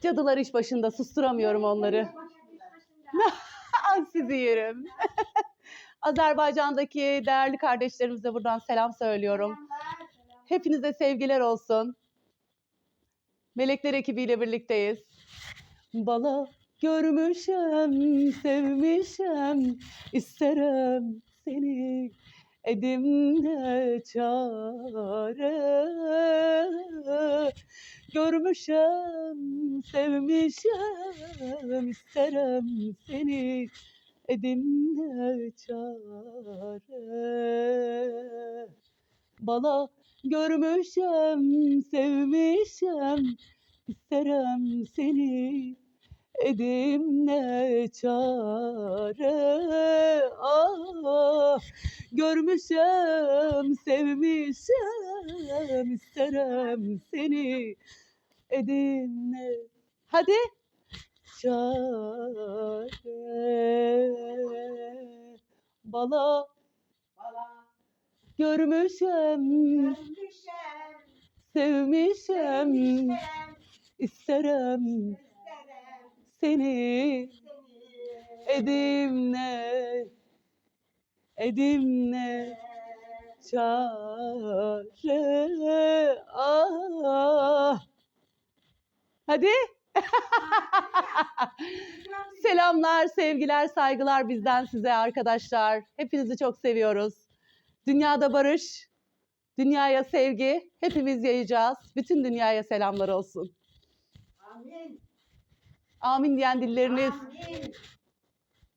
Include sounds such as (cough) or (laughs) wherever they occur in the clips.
Cadılar iş başında susturamıyorum onları. (laughs) Sizi yerim. (laughs) Azerbaycan'daki değerli kardeşlerimize buradan selam söylüyorum. Hepinize sevgiler olsun. Melekler ekibiyle birlikteyiz. Bala görmüşem, sevmişem, isterim seni edimde çare. Görmüşem, sevmişem, isterim seni edimde çare. Bala görmüşem, sevmişem, isterim seni edimle çare. Görmüşem, sevmişem, isterim seni. Edimle. Hadi. Çare. Bala. Görmüşem, sevmişem, isterim seni. Edimle, edimle çare. Ah. Hadi. (laughs) Selamlar, sevgiler, saygılar bizden size arkadaşlar. Hepinizi çok seviyoruz. Dünyada barış, dünyaya sevgi hepimiz yayacağız. Bütün dünyaya selamlar olsun. Amin. Amin diyen dilleriniz Amin.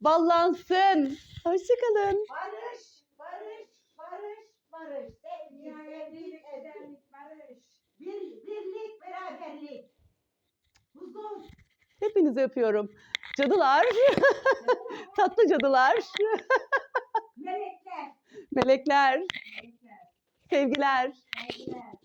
Ballansın. Hoşçakalın. Barış, barış, barış, barış. Sevgi, sevgi, eden barış. Bir, birlik, beraberlik. Huzur. Hepinizi öpüyorum. Cadılar, (laughs) tatlı cadılar, Melekler. melekler, Melekler. sevgiler. Sevgiler.